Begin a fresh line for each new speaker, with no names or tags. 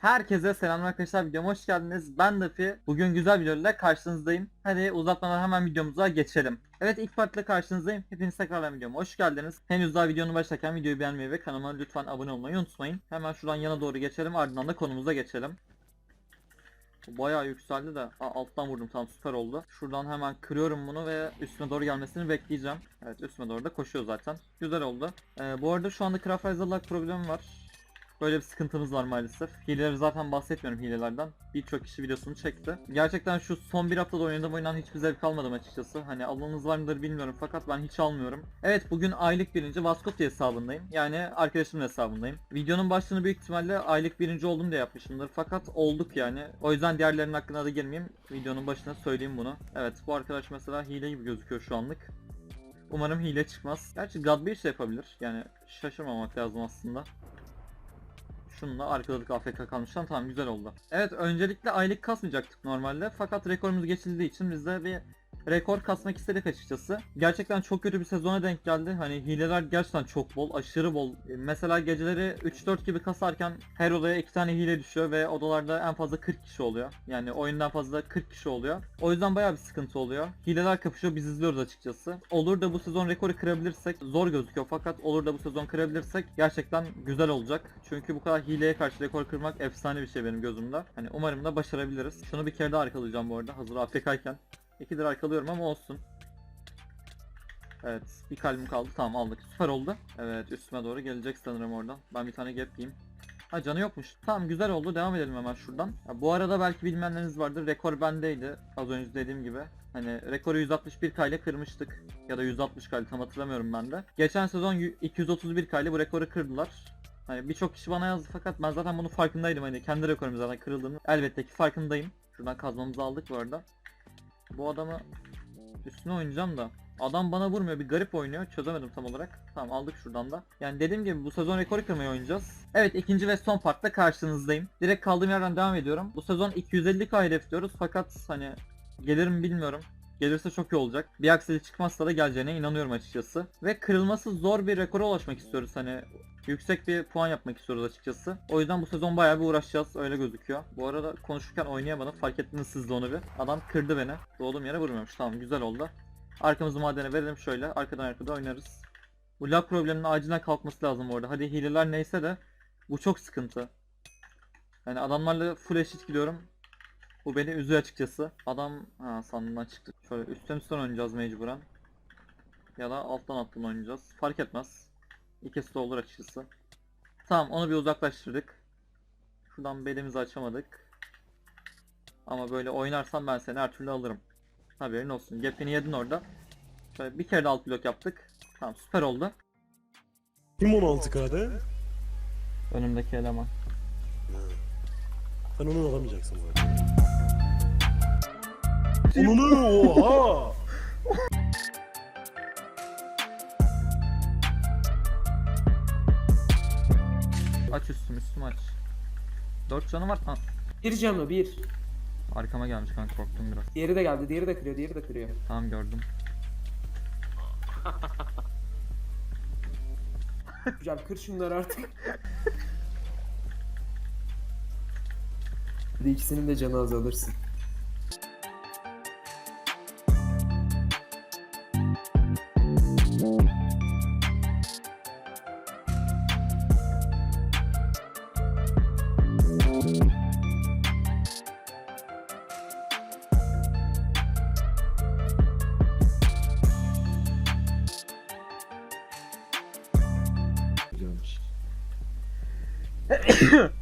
Herkese selamlar arkadaşlar videoma hoş geldiniz. Ben Dafi. Bugün güzel bir videoyla karşınızdayım. Hadi uzatmadan hemen videomuza geçelim. Evet ilk partla karşınızdayım. Hepiniz tekrardan videoma hoş geldiniz. Henüz daha videonun başlarken videoyu beğenmeyi ve kanalıma lütfen abone olmayı unutmayın. Hemen şuradan yana doğru geçelim ardından da konumuza geçelim. Bayağı yükseldi de Aa, alttan vurdum tam süper oldu. Şuradan hemen kırıyorum bunu ve üstüme doğru gelmesini bekleyeceğim. Evet üstüme doğru da koşuyor zaten. Güzel oldu. Ee, bu arada şu anda Craft lag problemi var. Böyle bir sıkıntımız var maalesef. Hileleri zaten bahsetmiyorum hilelerden. Birçok kişi videosunu çekti. Gerçekten şu son bir haftada oynadığım oyundan hiçbir zevk almadım açıkçası. Hani alanınız var mıdır bilmiyorum fakat ben hiç almıyorum. Evet bugün aylık birinci Vaskoti hesabındayım. Yani arkadaşımın hesabındayım. Videonun başlığını büyük ihtimalle aylık birinci oldum diye yapmışımdır. Fakat olduk yani. O yüzden diğerlerinin hakkında da girmeyeyim. Videonun başına söyleyeyim bunu. Evet bu arkadaş mesela hile gibi gözüküyor şu anlık. Umarım hile çıkmaz. Gerçi God bir şey yapabilir. Yani şaşırmamak lazım aslında. Şununla arkadalık AFK kalmıştan tamam güzel oldu. Evet öncelikle aylık kasmayacaktık normalde fakat rekorumuz geçildiği için biz de bir rekor kasmak istedik açıkçası. Gerçekten çok kötü bir sezona denk geldi. Hani hileler gerçekten çok bol, aşırı bol. E, Mesela geceleri 3-4 gibi kasarken her odaya 2 tane hile düşüyor ve odalarda en fazla 40 kişi oluyor. Yani oyundan fazla 40 kişi oluyor. O yüzden bayağı bir sıkıntı oluyor. Hileler kapışıyor biz izliyoruz açıkçası. Olur da bu sezon rekoru kırabilirsek zor gözüküyor fakat olur da bu sezon kırabilirsek gerçekten güzel olacak. Çünkü bu kadar hileye karşı rekor kırmak efsane bir şey benim gözümde. Hani umarım da başarabiliriz. Şunu bir kere daha arkalayacağım bu arada hazır AFK'yken. İkidir arkalıyorum ama olsun. Evet bir kalbim kaldı tamam aldık süper oldu. Evet üstüme doğru gelecek sanırım oradan. Ben bir tane gap yiyeyim. Ha canı yokmuş. Tamam güzel oldu devam edelim hemen şuradan. Ya, bu arada belki bilmeyenleriniz vardır rekor bendeydi az önce dediğim gibi. Hani rekoru 161K ile kırmıştık. Ya da 160K ile tam hatırlamıyorum ben de. Geçen sezon 231K ile bu rekoru kırdılar. Hani birçok kişi bana yazdı fakat ben zaten bunun farkındaydım hani kendi rekorum zaten kırıldığını elbette ki farkındayım. Şuradan kazmamızı aldık bu arada. Bu adamı üstüne oynayacağım da adam bana vurmuyor bir garip oynuyor çözemedim tam olarak. Tamam aldık şuradan da. Yani dediğim gibi bu sezon rekoru kırmayı oynayacağız. Evet ikinci ve son partta karşınızdayım. Direkt kaldığım yerden devam ediyorum. Bu sezon 250k hedefliyoruz fakat hani gelir mi bilmiyorum. Gelirse çok iyi olacak. Bir aksilik çıkmazsa da geleceğine inanıyorum açıkçası. Ve kırılması zor bir rekora ulaşmak istiyoruz hani yüksek bir puan yapmak istiyoruz açıkçası. O yüzden bu sezon bayağı bir uğraşacağız öyle gözüküyor. Bu arada konuşurken oynayamadım fark ettiniz siz de onu bir. Adam kırdı beni. Doğduğum yere vurmuyormuş tamam güzel oldu. Arkamızı madene verelim şöyle arkadan arkada oynarız. Bu lag probleminin acilen kalkması lazım bu arada. Hadi hileler neyse de bu çok sıkıntı. Yani adamlarla full eşit gidiyorum. Bu beni üzüyor açıkçası. Adam ha sandığından çıktı. Şöyle üstten üstten oynayacağız mecburen. Ya da alttan alttan oynayacağız. Fark etmez. İkisi de olur açıkçası. Tamam onu bir uzaklaştırdık. Şuradan belimizi açamadık. Ama böyle oynarsan ben seni her türlü alırım. Haberin olsun. Gap'ini yedin orada. Şöyle bir kere de alt blok yaptık. Tamam süper oldu.
Kim 16K'da?
Önümdeki eleman.
Sen onu alamayacaksın zaten. Onunu oha!
Aç üstüm üstüm aç. 4 canı var. Ha,
Bir canlı bir.
arkama gelmiş kanka korktum biraz.
Diğeri de geldi. Diğeri de kırıyor. Diğeri de kırıyor.
Tamam gördüm.
Hocam kır şunları artık. Hadi ikisinin de canı azalırsın. Heh